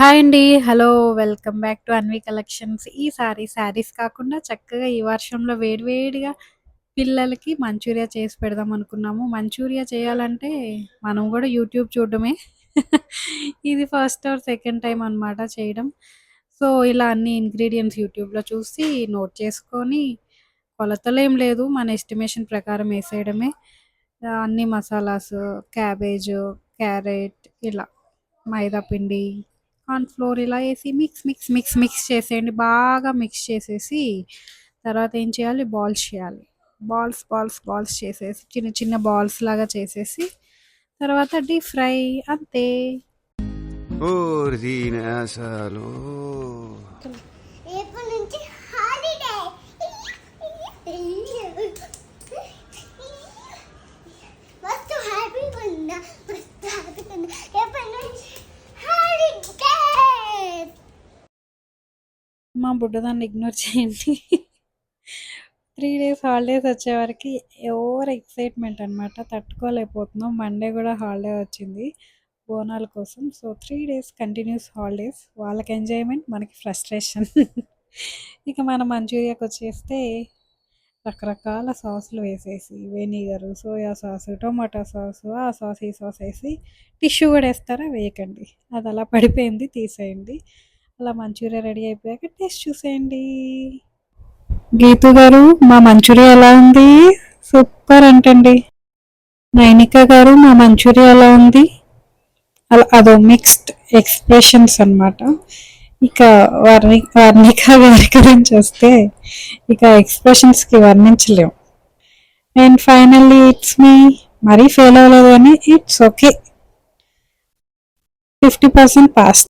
Hi అండి. Hello! Welcome back to Anvi collections. ఈ సారీ శారీస్ కాకుండా చక్కగా ఈ వర్షంలో వేడివేడిగా పిల్లలకి మంచూరియా చేసి పెడదాం అనుకున్నాము. మంచూరియా చేయాలంటే మనం కూడా యూట్యూబ్ చూడడమే. ఇది ఫస్ట్ ఆర్ సెకండ్ టైం అనమాట చేయడం. సో, ఇలా అన్ని ఇంగ్రీడియంట్స్ యూట్యూబ్‌లో చూసి నోట్ చేసుకొని కొలతలు ఏం లేదు. మన ఎస్టిమేషన్ ప్రకారం వేసేయడమే అన్ని మసాలాస్, క్యాబేజ్ క్యారెట్ ఇలా మైదా పిండి, కార్న్ ఫ్లోర్ ఇలా ఏసి మిక్స్, మిక్స్, మిక్స్, మిక్స్ చేసేయండి. బాగా మిక్స్ చేసేసి తర్వాత ఏం చేయాలి బాల్స్ చేయాలి. బాల్స్, బాల్స్, బాల్స్ చేసేసి చిన్న చిన్న బాల్స్ లాగా చేసేసి తర్వాత డీప్ ఫ్రై అంతే. అసలు మా బుడ్డదాన్ని ఇగ్నోర్ చేయండి. త్రీ డేస్ హాలిడేస్ వచ్చేవరకు ఓవర్ ఎక్సైట్‌మెంట్ అనమాట. తట్టుకోలేకపోతున్నాం. మండే కూడా హాలిడే వచ్చింది. బోనాల కోసం. So, three days continuous holidays. వాళ్ళకి ఎంజాయ్‌మెంట్ మనకి ఫ్రస్ట్రేషన్. ఇక మన మంచూరియాకొచ్చేస్తే రకరకాల సాసులు వేసేసి vinegar, soya sauce, tomato sauce, ఆ సాస్, ఈ సాస్ వేసి టిష్యూ కూడా వేస్తారా వేయకండి. అది అలా పడిపోయింది తీసేయండి. అలా మంచూరియా రెడీ అయిపోయాక టేస్ట్ చూసేయండి. గీతు గారు మా మంచూరియా ఎలా ఉంది? సూపర్ అంటండి. నైనిక గారు మా మంచూరియా ఎలా ఉంది? అలా అదో మిక్స్డ్ ఎక్స్‌ప్రెషన్స్ అనమాట. ఇక వర్ణి వర్ణిక గారి గురించి వస్తే ఇక ఎక్స్‌ప్రెషన్స్‌కి వర్ణించలేం. And finally it's me. మరీ ఫెయిల్ అవ్వలేదు అని ఇట్స్ ఓకే. 50% పాస్.